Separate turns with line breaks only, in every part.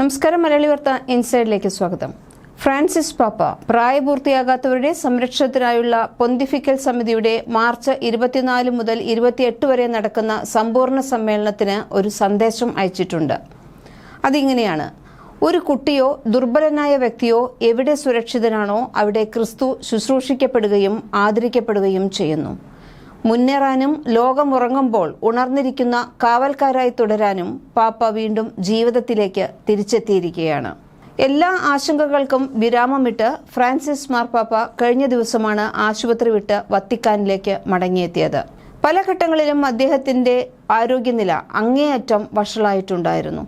നമസ്കാരം മലയാളി വാർത്ത ഇൻസൈഡിലേക്ക് സ്വാഗതം. ഫ്രാൻസിസ് പാപ്പ പ്രായപൂർത്തിയാകാത്തവരുടെ സംരക്ഷണത്തിനായുള്ള പൊന്തിഫിക്കൽ സമിതിയുടെ മാർച്ച് ഇരുപത്തിനാല് മുതൽ ഇരുപത്തിയെട്ട് വരെ നടക്കുന്ന സമ്പൂർണ സമ്മേളനത്തിന് ഒരു സന്ദേശം അയച്ചിട്ടുണ്ട്. അതിങ്ങനെയാണ്. ഒരു കുട്ടിയോ ദുർബലനായ വ്യക്തിയോ എവിടെ സുരക്ഷിതനാണോ അവിടെ ക്രിസ്തു ശുശ്രൂഷിക്കപ്പെടുകയും ആദരിക്കപ്പെടുകയും ചെയ്യുന്നു. മുന്നേറാനും ലോകമുറങ്ങുമ്പോൾ ഉണർന്നിരിക്കുന്ന കാവൽക്കാരായി തുടരാനും പാപ്പ വീണ്ടും ജീവിതത്തിലേക്ക് തിരിച്ചെത്തിയിരിക്കുകയാണ്. എല്ലാ ആശങ്കകൾക്കും വിരാമമിട്ട് ഫ്രാൻസിസ് മാർപ്പാപ്പ കഴിഞ്ഞ ദിവസമാണ് ആശുപത്രി വിട്ട് വത്തിക്കാനിലേക്ക് മടങ്ങിയെത്തിയത്. പല ഘട്ടങ്ങളിലും അദ്ദേഹത്തിന്റെ ആരോഗ്യനില അങ്ങേയറ്റം വഷളായിട്ടുണ്ടായിരുന്നു.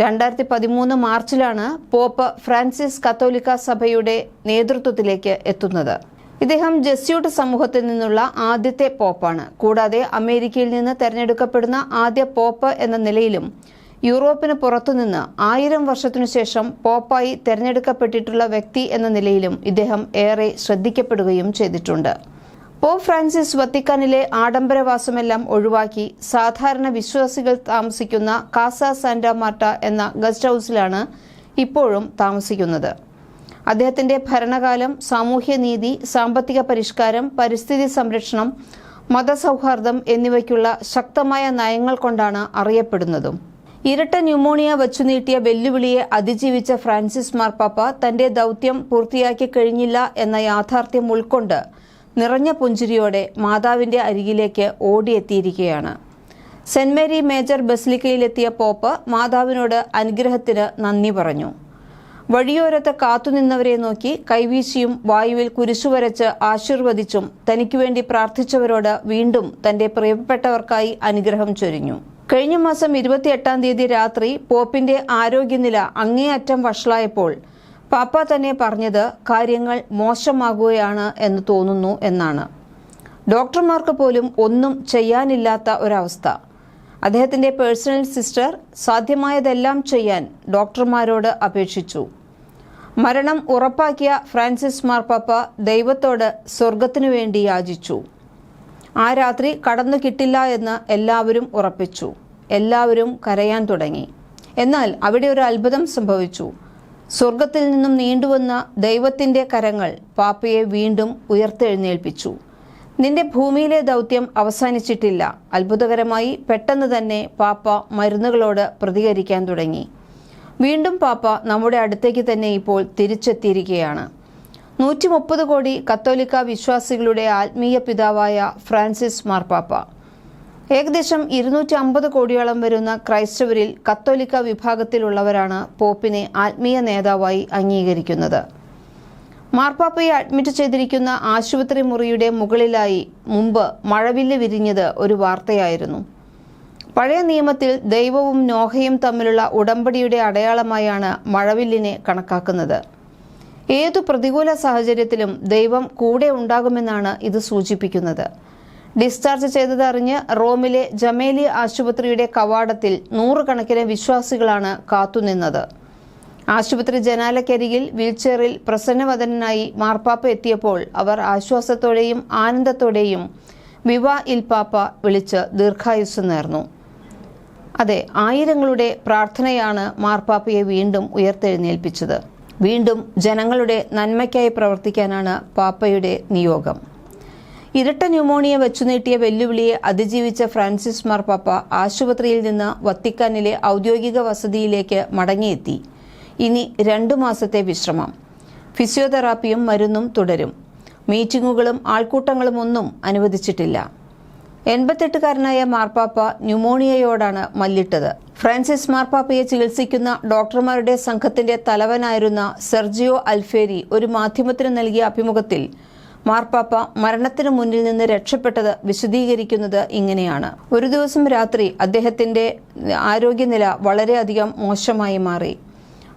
രണ്ടായിരത്തി പതിമൂന്ന് മാർച്ചിലാണ് പോപ്പ് ഫ്രാൻസിസ് കത്തോലിക്ക സഭയുടെ നേതൃത്വത്തിലേക്ക് എത്തുന്നത്. ഇദ്ദേഹം ജസ്യൂട്ട് സമൂഹത്തിൽ നിന്നുള്ള ആദ്യത്തെ പോപ്പാണ്. കൂടാതെ അമേരിക്കയിൽ നിന്ന് തെരഞ്ഞെടുക്കപ്പെടുന്ന ആദ്യ പോപ്പ് എന്ന നിലയിലും യൂറോപ്പിന് പുറത്തുനിന്ന് ആയിരം വർഷത്തിനു ശേഷം പോപ്പായി തെരഞ്ഞെടുക്കപ്പെട്ടിട്ടുള്ള വ്യക്തി എന്ന നിലയിലും ഇദ്ദേഹം ഏറെ ശ്രദ്ധിക്കപ്പെടുകയും ചെയ്തിട്ടുണ്ട്. പോപ്പ് ഫ്രാൻസിസ് വത്തിക്കാനിലെ ആഡംബരവാസമെല്ലാം ഒഴിവാക്കി സാധാരണ വിശ്വാസികൾ താമസിക്കുന്ന കാസ സാന്റ മാർട്ട എന്ന ഗസ്റ്റ് ഹൗസിലാണ് ഇപ്പോഴും താമസിക്കുന്നത്. അദ്ദേഹത്തിന്റെ ഭരണകാലം സാമൂഹ്യനീതി സാമ്പത്തിക പരിഷ്കാരം പരിസ്ഥിതി സംരക്ഷണം മതസൗഹാർദ്ദം എന്നിവയ്ക്കുള്ള ശക്തമായ നയങ്ങൾ കൊണ്ടാണ് അറിയപ്പെടുന്നതും. ഇരട്ട ന്യൂമോണിയ വച്ചുനീട്ടിയ വെല്ലുവിളിയെ അതിജീവിച്ച ഫ്രാൻസിസ് മാർപ്പാപ്പ തന്റെ ദൗത്യം പൂർത്തിയാക്കി കഴിഞ്ഞില്ല എന്ന യാഥാർത്ഥ്യം ഉൾക്കൊണ്ട് നിറഞ്ഞ പുഞ്ചിരിയോടെ മാതാവിന്റെ അരികിലേക്ക് ഓടിയെത്തിയിരിക്കുകയാണ്. സെന്റ് മേരി മേജർ ബസിലിക്കയിലെത്തിയ പോപ്പ് മാതാവിനോട് അനുഗ്രഹത്തിന് നന്ദി പറഞ്ഞു. വഴിയോരത്ത് കാത്തുനിന്നവരെ നോക്കി കൈവീശിയും വായുവിൽ കുരിശുവരച്ച് ആശീർവദിച്ചും തനിക്കു വേണ്ടി പ്രാർത്ഥിച്ചവരോട് വീണ്ടും തന്റെ പ്രിയപ്പെട്ടവർക്കായി അനുഗ്രഹം ചൊരിഞ്ഞു. കഴിഞ്ഞ മാസം ഇരുപത്തിയെട്ടാം തീയതി രാത്രി പോപ്പിന്റെ ആരോഗ്യനില അങ്ങേയറ്റം വഷളായപ്പോൾ പാപ്പ തന്നെ പറഞ്ഞത് കാര്യങ്ങൾ മോശമാകുകയാണ് എന്ന് തോന്നുന്നു എന്നാണ്. ഡോക്ടർമാർക്ക് പോലും ഒന്നും ചെയ്യാനില്ലാത്ത ഒരവസ്ഥ. അദ്ദേഹത്തിന്റെ പേഴ്സണൽ സിസ്റ്റർ സാധ്യമായതെല്ലാം ചെയ്യാൻ ഡോക്ടർമാരോട് അപേക്ഷിച്ചു. മരണം ഉറപ്പാക്കിയ ഫ്രാൻസിസ് മാർപ്പാപ്പ ദൈവത്തോട് സ്വർഗത്തിനു വേണ്ടി യാചിച്ചു. ആ രാത്രി കടന്നു കിട്ടില്ല എന്ന് എല്ലാവരും ഉറപ്പിച്ചു. എല്ലാവരും കരയാൻ തുടങ്ങി. എന്നാൽ അവിടെ ഒരു അത്ഭുതം സംഭവിച്ചു. സ്വർഗത്തിൽ നിന്നും നീണ്ടുവന്ന ദൈവത്തിന്റെ കരങ്ങൾ പാപ്പയെ വീണ്ടും ഉയർത്തെഴുന്നേൽപ്പിച്ചു. നിന്റെ ഭൂമിയിലെ ദൗത്യം അവസാനിച്ചിട്ടില്ല. അത്ഭുതകരമായി പെട്ടെന്ന് തന്നെ പാപ്പ മരുന്നുകളോട് പ്രതികരിക്കാൻ തുടങ്ങി. വീണ്ടും പാപ്പ നമ്മുടെ അടുത്തേക്ക് തന്നെ ഇപ്പോൾ തിരിച്ചെത്തിയിരിക്കുകയാണ്. നൂറ്റി മുപ്പത് കോടി കത്തോലിക്ക വിശ്വാസികളുടെ ആത്മീയ പിതാവായ ഫ്രാൻസിസ് മാർപ്പാപ്പ ഏകദേശം ഇരുന്നൂറ്റി അമ്പത് കോടിയോളം വരുന്ന ക്രൈസ്തവരിൽ കത്തോലിക്ക വിഭാഗത്തിലുള്ളവരാണ് പോപ്പിനെ ആത്മീയ നേതാവായി അംഗീകരിക്കുന്നത്. മാർപ്പാപ്പയെ അഡ്മിറ്റ് ചെയ്തിരിക്കുന്ന ആശുപത്രി മുറിയുടെ മുകളിലായി മുമ്പ് മഴവില്ല് വിരിഞ്ഞത് ഒരു വാർത്തയായിരുന്നു. പഴയ നിയമത്തിൽ ദൈവവും നോഹയും തമ്മിലുള്ള ഉടമ്പടിയുടെ അടയാളമായാണ് മഴവില്ലിനെ കണക്കാക്കുന്നത്. ഏതു പ്രതികൂല സാഹചര്യത്തിലും ദൈവം കൂടെ ഉണ്ടാകുമെന്നാണ് ഇത് സൂചിപ്പിക്കുന്നത്. ഡിസ്ചാർജ് ചെയ്തതറിഞ്ഞ് റോമിലെ ജമേലി ആശുപത്രിയുടെ കവാടത്തിൽ നൂറുകണക്കിന് വിശ്വാസികളാണ് കാത്തുനിന്നത്. ആശുപത്രി ജനാലക്കരികിൽ വീൽചെയറിൽ പ്രസന്നവദനായി മാർപ്പാപ്പ എത്തിയപ്പോൾ അവർ ആശ്വാസത്തോടെയും ആനന്ദത്തോടെയും വിവ ഇൽപാപ്പ വിളിച്ച് ദീർഘായുസ് നേർന്നു. അതെ ആയിരങ്ങളുടെ പ്രാർത്ഥനയാണ് മാർപ്പാപ്പയെ വീണ്ടും ഉയർത്തെഴുന്നേൽപ്പിച്ചത്. വീണ്ടും ജനങ്ങളുടെ നന്മയ്ക്കായി പ്രവർത്തിക്കാനാണ് പാപ്പയുടെ നിയോഗം. ഇരട്ട ന്യൂമോണിയ വെച്ചു നീട്ടിയ വെല്ലുവിളിയെ അതിജീവിച്ച ഫ്രാൻസിസ് മാർപ്പാപ്പ ആശുപത്രിയിൽ നിന്ന് വത്തിക്കാനിലെ ഔദ്യോഗിക വസതിയിലേക്ക് മടങ്ങിയെത്തി. ഇനി രണ്ടു മാസത്തെ വിശ്രമം. ഫിസിയോതെറാപ്പിയും മരുന്നും തുടരും. മീറ്റിങ്ങുകളും ആൾക്കൂട്ടങ്ങളും ഒന്നും അനുവദിച്ചിട്ടില്ല. എൺപത്തെട്ടുകാരനായ മാർപ്പാപ്പ ന്യൂമോണിയയോടാണ് മല്ലിട്ടത്. ഫ്രാൻസിസ് മാർപ്പാപ്പയെ ചികിത്സിക്കുന്ന ഡോക്ടർമാരുടെ സംഘത്തിന്റെ തലവനായിരുന്ന സെർജിയോ അൽഫേരി ഒരു മാധ്യമത്തിന് നൽകിയ അഭിമുഖത്തിൽ മാർപ്പാപ്പ മരണത്തിനു മുന്നിൽ നിന്ന് രക്ഷപ്പെട്ടത് വിശദീകരിക്കുന്നത് ഇങ്ങനെയാണ്. ഒരു ദിവസം രാത്രി അദ്ദേഹത്തിന്റെ ആരോഗ്യനില വളരെയധികം മോശമായി മാറി.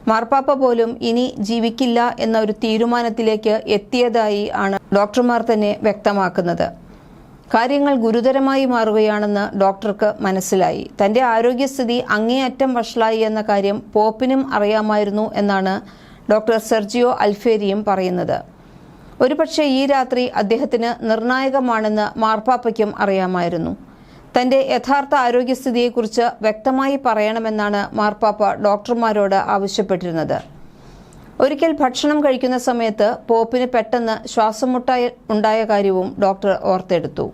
മാർപ്പാപ്പ പോലും ഇനി ജീവിക്കില്ല എന്ന ഒരു തീരുമാനത്തിലേക്ക് എത്തിയതായി ആണ് ഡോക്ടർമാർ തന്നെ വ്യക്തമാക്കുന്നത്. കാര്യങ്ങൾ ഗുരുതരമായി മാറുകയാണെന്ന് ഡോക്ടർക്ക് മനസ്സിലായി. തന്റെ ആരോഗ്യസ്ഥിതി അങ്ങേയറ്റം വഷളായി എന്ന കാര്യം പോപ്പിനും അറിയാമായിരുന്നു എന്നാണ് ഡോക്ടർ സെർജിയോ അൽഫേരിയും പറയുന്നത്. ഒരുപക്ഷെ ഈ രാത്രി അദ്ദേഹത്തിന് നിർണായകമാണെന്ന് മാർപ്പാപ്പയ്ക്കും അറിയാമായിരുന്നു. തന്റെ യഥാർത്ഥ ആരോഗ്യസ്ഥിതിയെക്കുറിച്ച് വ്യക്തമായി പറയണമെന്നാണ് മാർപ്പാപ്പ ഡോക്ടർമാരോട് ആവശ്യപ്പെട്ടിരുന്നത്. ഒരിക്കൽ ഭക്ഷണം കഴിക്കുന്ന സമയത്ത് പോപ്പിന് പെട്ടെന്ന് ശ്വാസമുട്ടായ ഉണ്ടായ കാര്യവും ഡോക്ടർ ഓർത്തെടുത്തു.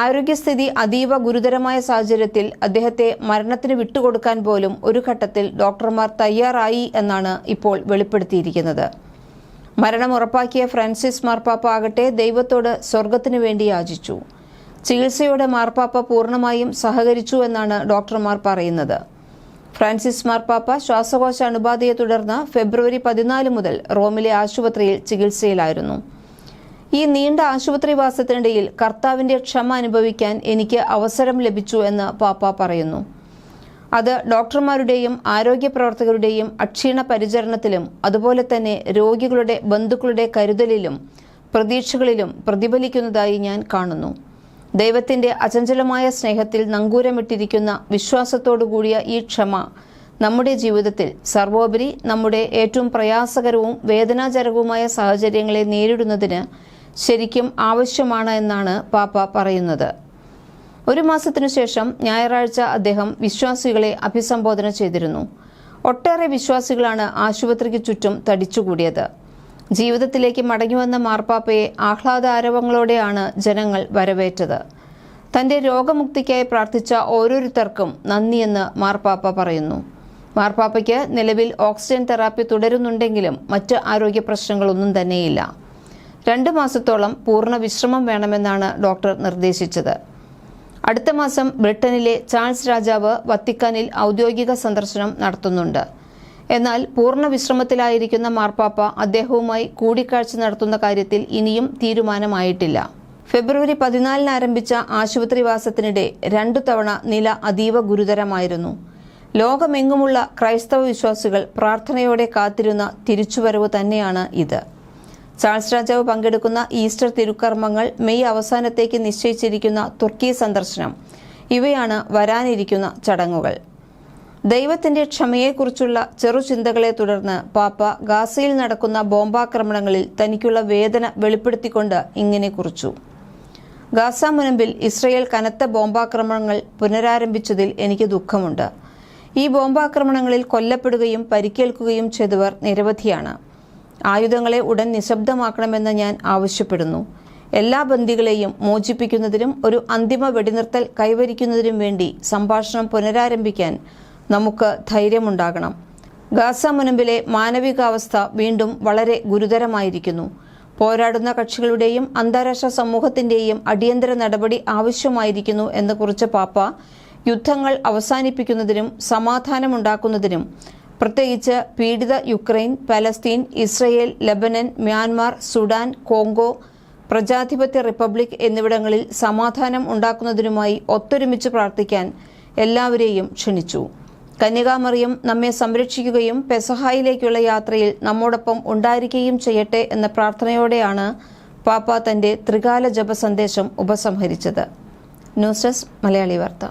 ആരോഗ്യസ്ഥിതി അതീവ ഗുരുതരമായ സാഹചര്യത്തിൽ അദ്ദേഹത്തെ മരണത്തിന് വിട്ടുകൊടുക്കാൻ പോലും ഒരു ഘട്ടത്തിൽ ഡോക്ടർമാർ തയ്യാറായി എന്നാണ് ഇപ്പോൾ വെളിപ്പെടുത്തിയിരിക്കുന്നത്. മരണം ഉറപ്പാക്കിയ ഫ്രാൻസിസ് മാർപ്പാപ്പ ആകട്ടെ ദൈവത്തോട് സ്വർഗത്തിനു വേണ്ടി യാചിച്ചു. ചികിത്സയോടെ മാർപ്പാപ്പ പൂർണമായും സഹകരിച്ചു എന്നാണ് ഡോക്ടർമാർ പറയുന്നത്. ഫ്രാൻസിസ് മാർപ്പാപ്പ ശ്വാസകോശ അണുബാധയെ തുടർന്ന് ഫെബ്രുവരി പതിനാല് മുതൽ റോമിലെ ആശുപത്രിയിൽ ചികിത്സയിലായിരുന്നു. ഈ നീണ്ട ആശുപത്രിവാസത്തിനിടയിൽ കർത്താവിന്റെ ക്ഷമ അനുഭവിക്കാൻ എനിക്ക് അവസരം ലഭിച്ചു എന്ന് പാപ്പ പറയുന്നു. അത് ഡോക്ടർമാരുടെയും ആരോഗ്യ പ്രവർത്തകരുടെയും അക്ഷീണ പരിചരണത്തിലും അതുപോലെ തന്നെ രോഗികളുടെ ബന്ധുക്കളുടെ കരുതലിലും പ്രതീക്ഷകളിലും പ്രതിഫലിക്കുന്നതായി ഞാൻ കാണുന്നു. ദൈവത്തിന്റെ അചഞ്ചലമായ സ്നേഹത്തിൽ നങ്കൂരമിട്ടിരിക്കുന്ന വിശ്വാസത്തോടു കൂടിയ ഈ ക്ഷമ നമ്മുടെ ജീവിതത്തിൽ സർവോപരി നമ്മുടെ ഏറ്റവും പ്രയാസകരവും വേദനാജനകവുമായ സാഹചര്യങ്ങളെ നേരിടുന്നതിന് ശരിക്കും ആവശ്യമാണ് എന്നാണ് പാപ്പ പറയുന്നത്. ഒരു മാസത്തിനു ശേഷം ഞായറാഴ്ച അദ്ദേഹം വിശ്വാസികളെ അഭിസംബോധന ചെയ്തിരുന്നു. ഒട്ടേറെ വിശ്വാസികളാണ് ആശുപത്രിക്ക് ചുറ്റും തടിച്ചുകൂടിയത്. ജീവിതത്തിലേക്ക് മടങ്ങിവന്ന മാർപ്പാപ്പയെ ആഹ്ലാദാരവങ്ങളോടെയാണ് ജനങ്ങൾ വരവേറ്റത്. തന്റെ രോഗമുക്തിക്കായി പ്രാർത്ഥിച്ച ഓരോരുത്തർക്കും നന്ദിയെന്ന് മാർപ്പാപ്പ പറയുന്നു. മാർപ്പാപ്പയ്ക്ക് നിലവിൽ ഓക്സിജൻ തെറാപ്പി തുടരുന്നുണ്ടെങ്കിലും മറ്റ് ആരോഗ്യ പ്രശ്നങ്ങളൊന്നും തന്നെയില്ല. രണ്ട് മാസത്തോളം പൂർണ വിശ്രമം വേണമെന്നാണ് ഡോക്ടർ നിർദ്ദേശിച്ചത്. അടുത്ത മാസം ബ്രിട്ടനിലെ ചാൾസ് രാജാവ് വത്തിക്കാനിൽ ഔദ്യോഗിക സന്ദർശനം നടത്തുന്നുണ്ട്. എന്നാൽ പൂർണ വിശ്രമത്തിലായിരിക്കുന്ന മാർപ്പാപ്പ അദ്ദേഹവുമായി കൂടിക്കാഴ്ച നടത്തുന്ന കാര്യത്തിൽ ഇനിയും തീരുമാനമായിട്ടില്ല. ഫെബ്രുവരി പതിനാലിന് ആരംഭിച്ച ആശുപത്രിവാസത്തിനിടെ രണ്ടു തവണ നില അതീവ ഗുരുതരമായിരുന്നു. ലോകമെങ്ങുമുള്ള ക്രൈസ്തവ വിശ്വാസികൾ പ്രാർത്ഥനയോടെ കാത്തിരുന്ന തിരിച്ചുവരവ് തന്നെയാണ് ഇത്. ചാൾസ് രാജാവ് പങ്കെടുക്കുന്ന ഈസ്റ്റർ തിരുക്കർമ്മങ്ങൾ മെയ് അവസാനത്തേക്ക് നിശ്ചയിച്ചിരിക്കുന്ന തുർക്കി സന്ദർശനം. ഇവയാണ് വരാനിരിക്കുന്ന ചടങ്ങുകൾ. ദൈവത്തിന്റെ ക്ഷമയെക്കുറിച്ചുള്ള ചെറുചിന്തകളെ തുടർന്ന് പാപ്പ ഗാസയിൽ നടക്കുന്ന ബോംബാക്രമണങ്ങളിൽ തനിക്കുള്ള വേദന വെളിപ്പെടുത്തിക്കൊണ്ട് ഇങ്ങനെ കുറിച്ചു. ഗാസ മുനമ്പിൽ ഇസ്രയേൽ കനത്ത ബോംബാക്രമണങ്ങൾ പുനരാരംഭിച്ചതിൽ എനിക്ക് ദുഃഖമുണ്ട്. ഈ ബോംബാക്രമണങ്ങളിൽ കൊല്ലപ്പെടുകയും പരിക്കേൽക്കുകയും ചെയ്തവർ നിരവധിയാണ്. ആയുധങ്ങളെ ഉടൻ നിശബ്ദമാക്കണമെന്ന് ഞാൻ ആവശ്യപ്പെടുന്നു. എല്ലാ ബന്ദികളെയും മോചിപ്പിക്കുന്നതിനും ഒരു അന്തിമ വെടിനിർത്തൽ കൈവരിക്കുന്നതിനും വേണ്ടി സംഭാഷണം പുനരാരംഭിക്കാൻ നമുക്ക് ധൈര്യമുണ്ടാകണം. ഗാസ മുനമ്പിലെ മാനവികാവസ്ഥ വീണ്ടും വളരെ ഗുരുതരമായിരിക്കുന്നു. പോരാടുന്ന കക്ഷികളുടെയും അന്താരാഷ്ട്ര സമൂഹത്തിന്റെയും അടിയന്തര നടപടി ആവശ്യമായിരിക്കുന്നു എന്ന് കുറിച്ച പാപ്പ യുദ്ധങ്ങൾ അവസാനിപ്പിക്കുന്നതിനും സമാധാനമുണ്ടാക്കുന്നതിനും പ്രത്യേകിച്ച് പീഡിത Ukraine Palestine Israel Lebanon Myanmar Sudan Congo പ്രജാധിപത്യ republic എന്നിവിടങ്ങളിൽ സമാധാനം ഉണ്ടാക്കുന്നതിനുമായി ഒത്തൊരുമിച്ച് പ്രാർത്ഥിക്കാൻ എല്ലാവരെയും ക്ഷണിച്ചു. കന്യകാമറിയം നമ്മെ സംരക്ഷിക്കുകയും പെസഹായിലേക്കുള്ള യാത്രയിൽ നമ്മോടൊപ്പം ഉണ്ടായിരിക്കുകയും ചെയ്യട്ടെ എന്ന പ്രാർത്ഥനയോടെയാണ് പാപ്പ തന്റെ ത്രികാല ജപ സന്ദേശം ഉപസംഹരിച്ചത്. ന്യൂസ് ഡെസ്ക് മലയാളി വാർത്ത.